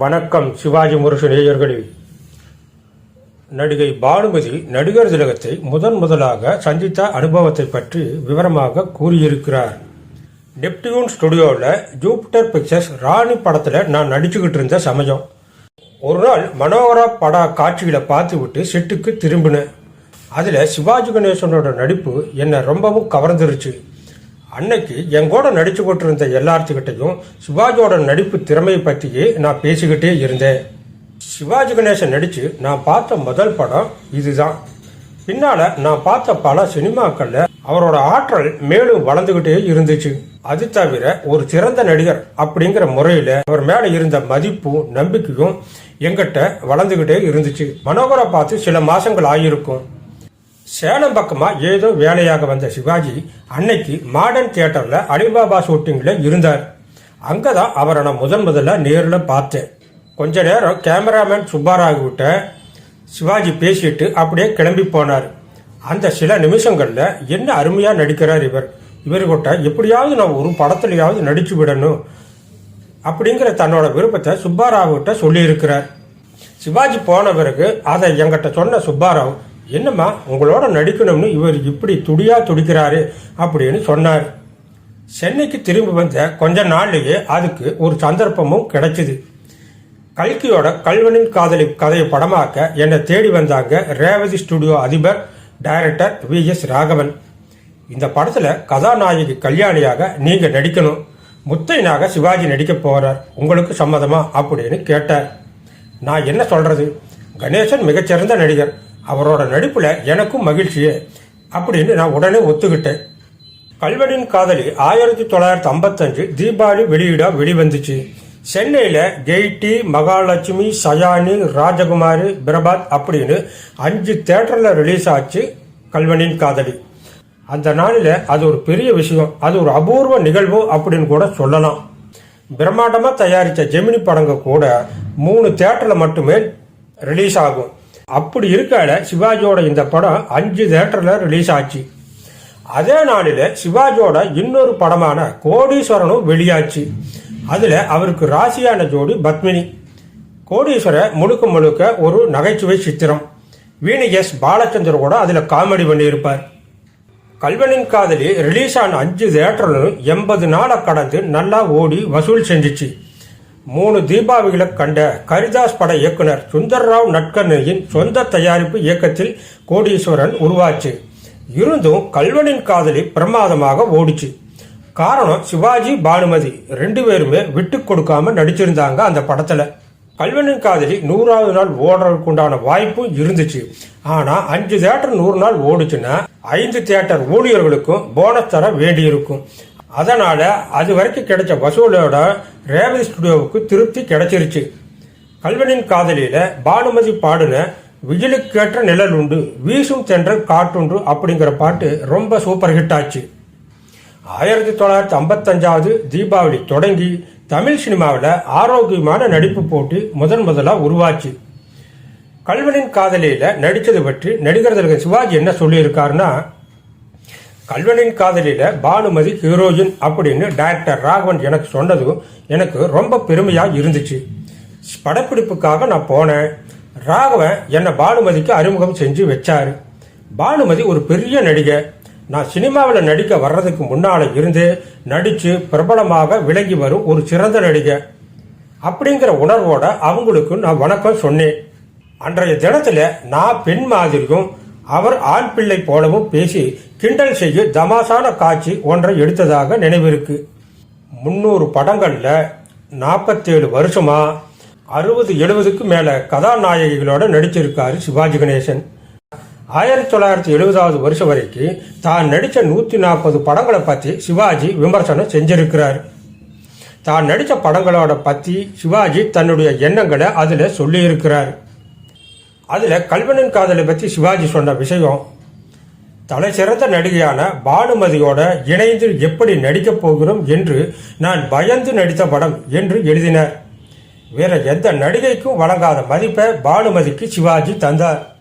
வணக்கம் சிவாஜி முரசு நேயர்களே. நடிகை பானுமதி நடிகர் திலகத்தை முதன் முதலாக சந்தித்த அனுபவத்தை பற்றி விவரமாக கூறியிருக்கிறார். நெப்டியூன் ஸ்டுடியோவில் ஜூபிட்டர் பிக்சர்ஸ் ராணி படத்தில் நான் நடிச்சுக்கிட்டு இருந்த சமயம். ஒரு நாள் மனோகரா பட காட்சிகளை பார்த்து விட்டு செட்டுக்கு திரும்பினேன். அதில் சிவாஜி கணேசனோட நடிப்பு என்னை ரொம்பவும் கவர்ந்துருச்சு. அன்னைக்கு என் கூட நடிச்சு கொண்டிருந்த எல்லாத்துக்கிட்டையும் சிவாஜியோட நடிப்பு திறமையை பற்றியே நான் பேசிக்கிட்டே இருந்தேன். சிவாஜி கணேசன் நடித்து நான் பார்த்த முதல் படம் இதுதான். பின்னால நான் பார்த்த பல சினிமாக்கள்ல அவரோட ஆற்றல் மேலும் வளர்ந்துகிட்டே இருந்துச்சு. அது தவிர ஒரு சிறந்த நடிகர் அப்படிங்கிற முறையில அவர் மேல இருந்த மதிப்பும் நம்பிக்கையும் எங்கிட்ட வளர்ந்துகிட்டே இருந்துச்சு. மனோகரை பார்த்து சில மாசங்கள் ஆகியிருக்கும். சேலம் பக்கமா ஏதோ வேலையாக வந்த சிவாஜி அன்னைக்கு மாடர்ன் தியேட்டர்ல அலிபாபா ஷூட்டிங்ல இருந்தார். அங்கதான் அவரை நான் முதன் முதல்ல நேரில் பார்த்தேன். கொஞ்ச நேரம் கேமராமேன் சுப்பாராவ் விட்ட சிவாஜி பேசிட்டு அப்படியே கிளம்பி போனார். அந்த சில நிமிஷங்கள்ல என்ன அருமையா நடிக்கிறார் இவர். இவர்கிட்ட எப்படியாவது நான் ஒரு படத்துலயாவது நடிச்சு விடணும் அப்படிங்கிற தன்னோட விருப்பத்தை சுப்பாராவ்கிட்ட சொல்லியிருக்கிறார். சிவாஜி போன பிறகு அதை எங்கிட்ட சொன்ன சுப்பாராவ் என்னம்மா உங்களோட நடிக்கணும்னு இவர் இப்படி துடியா துடிக்கிறாரு அப்படின்னு சொன்னார். சென்னைக்கு திரும்பி வந்த கொஞ்ச நாள்லேயே அதுக்கு ஒரு சந்தர்ப்பமும் கிடைச்சிது. கல்கியோட கல்வனின் காதலி கதையை படமாக்க என்னை தேடி வந்தாங்க ரேவதி ஸ்டுடியோ அதிபர் டைரக்டர் வி எஸ் ராகவன். இந்த படத்தில் கதாநாயகி கல்யாணியாக நீங்கள் நடிக்கணும். முத்தையனாக சிவாஜி நடிக்க போகிறார் உங்களுக்கு சம்மதமா? அப்படின்னு கேட்டார். நான் என்ன சொல்கிறது கணேசன் மிகச்சிறந்த நடிகர். அவரோட நடிப்பில் எனக்கும் மகிழ்ச்சியே அப்படின்னு நான் உடனே ஒத்துக்கிட்டேன். கல்வனின் காதலி ஆயிரத்தி தொள்ளாயிரத்தி ஐம்பத்தஞ்சு தீபாவளி வெளியிட வெளிவந்துச்சு. சென்னையில் கெய்டி மகாலட்சுமி சயானி ராஜகுமாரி பிரபாத் அப்படின்னு அஞ்சு தேட்டரில் ரிலீஸ் ஆச்சு கல்வனின் காதலி. அந்த நாளில் அது ஒரு பெரிய விஷயம். அது ஒரு அபூர்வ நிகழ்வு அப்படின்னு கூட சொல்லலாம். பிரம்மாண்டமாக தயாரித்த ஜெமினி படங்க கூட மூணு தேட்டரில் மட்டுமே ரிலீஸ் ஆகும். அப்படி இருக்கால சிவாஜியோட இந்த படம் அஞ்சு தேட்டரில் ரிலீஸ் ஆச்சு. அதே நாளில் சிவாஜியோட இன்னொரு படமான கோடீஸ்வரனும் வெளியாச்சு. அதில் அவருக்கு ராசியான ஜோடி பத்மினி. கோடீஸ்வர முழுக்க முழுக்க ஒரு நகைச்சுவை சித்திரம். வீணி எஸ் பாலச்சந்தர் கூட அதில் காமெடி பண்ணியிருப்பார். கல்வனின் காதலி ரிலீஸ் ஆன அஞ்சு தேட்டர்களும் எண்பது நாளை கடந்து நல்லா ஓடி வசூல் செஞ்சுச்சு. மூணு தீபாவளிகளை கண்ட கரிதாஸ் பட இயக்குனர் சுந்தர்ராவ் நட்கர்னியின் சொந்த தயாரிப்பு இயக்கத்தில் கோடீஸ்வரன் உருவாச்சு. இருந்தும் கல்வனின் காதலி பிரமாதமாக ஓடிச்சு. காரணம் சிவாஜி பானுமதி ரெண்டு பேருமே விட்டு கொடுக்காம நடிச்சிருந்தாங்க அந்த படத்துல. கல்வனின் காதலி நூறாவது நாள் ஓடுறதுக்கு உண்டான வாய்ப்பும் இருந்துச்சு. ஆனா அஞ்சு தேட்டர் நூறு நாள் ஓடுச்சுன்னா ஐந்து தேட்டர் ஊழியர்களுக்கும் போனஸ் தர வேண்டியிருக்கும். அதனால் அது வரைக்கும் கிடைச்ச வசூலோட ரேவதி ஸ்டுடியோவுக்கு திருப்தி கிடைச்சிருச்சு. கல்வனின் காதலியில் பானுமதி பாடின விஜிலுக்கேற்ற நிழல் உண்டு வீசும் தென்றல் காட்டுண்டு அப்படிங்கிற பாட்டு ரொம்ப சூப்பர் ஹிட் ஆச்சு. ஆயிரத்தி தொள்ளாயிரத்தி ஐம்பத்தஞ்சாவது தீபாவளி தொடங்கி தமிழ் சினிமாவில் ஆரோக்கியமான நடிப்பு போட்டி முதன் முதலாக உருவாச்சு. கல்வனின் காதலியில் நடித்தது பற்றி நடிகர் திலகன் சிவாஜி என்ன சொல்லியிருக்காருன்னா கல்வனின் காதலியில் பானுமதி ஹீரோயின் அப்படின்னு டைரக்டர் ராகவன் எனக்கு சொன்னதும் எனக்கு ரொம்ப பெருமையாக இருந்துச்சு. படப்பிடிப்புக்காக நான் போனேன். ராகவன் என்னை பானுமதிக்கு அறிமுகம் செஞ்சு வச்சாரு. பானுமதி ஒரு பெரிய நடிகை. நான் சினிமாவில் நடிக்க வர்றதுக்கு முன்னால இருந்து நடிச்சு பிரபலமாக விளங்கி வரும் ஒரு சிறந்த நடிகை. அப்படிங்கிற உணர்வோட அவங்களுக்கு நான் வணக்கம் சொன்னேன். அன்றைய தினத்துல நான் பெண் மாதிரியும் அவர் ஆண் பிள்ளை போலவும் பேசி கிண்டல் செய்ய தமாசான காட்சி ஒன்றை எடுத்ததாக நினைவிருக்கு. முன்னூறு படங்கள்ல நாற்பத்தேழு வருஷமா அறுபது எழுபதுக்கு மேல கதாநாயகிகளோட நடிச்சிருக்காரு சிவாஜி கணேசன். ஆயிரத்தி தொள்ளாயிரத்தி எழுபதாவது வருஷம் வரைக்கும் தான் நடித்த நூற்றி நாற்பது படங்களை பற்றி சிவாஜி விமர்சனம் செஞ்சிருக்கிறார். தான் நடித்த படங்களோட பற்றி சிவாஜி தன்னுடைய எண்ணங்களை அதில் சொல்லியிருக்கிறார். அதில் கல்வனின் காதலை பற்றி சிவாஜி சொன்ன விஷயம் தலை சிறந்த நடிகையான பானுமதியோட இணைந்து எப்படி நடிக்கப் போகிறோம் என்று நான் பயந்து நடித்த படம் என்று எழுதினார் வேற எந்த நடிகைக்கும் வழங்காத மதிப்பை பானுமதிக்கு சிவாஜி தந்தார்.